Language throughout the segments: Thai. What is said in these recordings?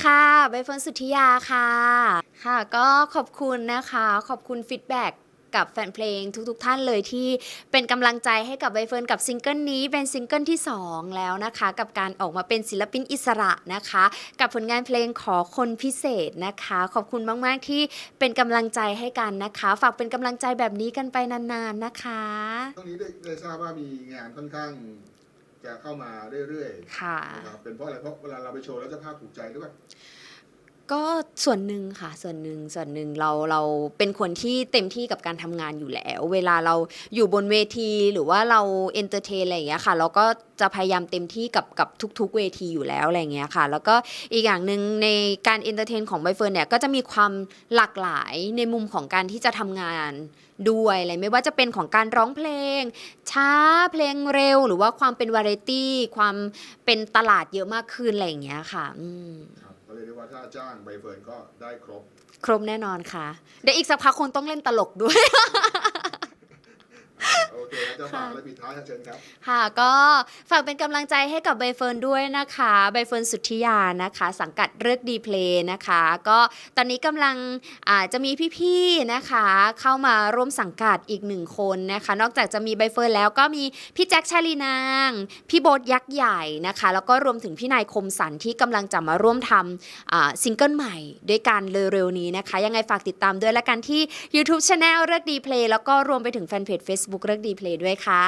ดีค่ะใบเฟิร์นสุทธิยาค่ะ ค่ะ ก็ขอบคุณนะคะ ขอบคุณฟีดแบ็กกับแฟนเพลงทุกๆทท่านเลยที่เป็นกำลังใจให้กับใบเฟิร์นกับซิงเกิลนี้เป็นซิงเกิลที่ 2 แล้วนะคะ กับการออกมาเป็นศิลปินอิสระนะคะ กับผลงานเพลงขอคนพิเศษนะคะ ขอบคุณมาก ๆ ที่เป็นกำลังใจให้กันนะคะ ฝากเป็นกำลังใจแบบนี้กันไปนาน ๆ นะคะ ช่วงนี้ได้ได้ทราบว่ามีงานค่อนข้าง จะเข้ามาเรื่อยค่ะๆนะครับเป็นเพราะอะไรเพราะเวลาเราไปโชว์แล้วเจะภาพถูกใจหรือเปล่า ก็ส่วนหนึ่งค่ะส่วนหนึ่งส่วนหนึ่งเราเราเป็นคนที่เต็มที่กับการทำงานอยู่แล้ว เวลาเราอยู่บนเวทีหรือว่าเราเอนเตอร์เทนอะไรอย่างเงี้ยค่ะ เราก็จะพยายามเต็มที่กับกับทุก ๆ เวทีอยู่แล้วอะไรอย่างเงี้ยค่ะ แล้วก็อีกอย่างหนึ่งในการเอนเตอร์เทนของใบเฟิร์นเนี่ยก็จะมีความหลากหลายในมุมของการที่จะทำงานด้วยอะไรไม่ว่าจะเป็นของการร้องเพลง ช้าเพลงเร็ว หรือว่าความเป็นวาไรตี้ความเป็นตลาดเยอะมากขึ้นอะไรอย่างเงี้ยค่ะอืม ครับ ก็เลยเรียกว่าถ้าจ้างใบเฟิร์นก็ได้ครบ ครบแน่นอนค่ะ เดี๋ยวอีกสักพักคงต้องเล่นตลกด้วย โอเคแล้วจะฝากอะไรปิดท้ายครับเชิญครับ ค่ะก็ฝากเป็นกำลังใจให้กับใบเฟิร์นด้วยนะคะใบเฟิร์นสุทธิยานะคะ สังกัดเลือกดีเพลย์นะคะ ก็ตอนนี้กำลังอาจะมีพี่ๆนะคะ เข้ามาร่วมสังกัดอีกหนึ่งคนนะคะ นอกจากจะมีใบเฟิร์นแล้วก็มีพี่แจ็คชาลีนาง พี่โบ๊ทยักษ์ใหญ่นะคะ แล้วก็รวมถึงพี่นายคมสันที่กำลังจะมาร่วมทำอ่าซิงเกิลใหม่ด้วยกันเร็วๆนี้นะคะ ยังไงฝากติดตามด้วยและกันที่ YouTube Channel เลือกดีเพลย์แล้วก็รวมไปถึงแฟนเพจ Facebook เลือกดีเพลย์ด้วยค่ะ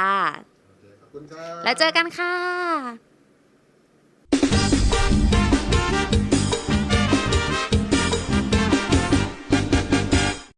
โอเคขอบคุณครับแล้วเจอกันค่ะ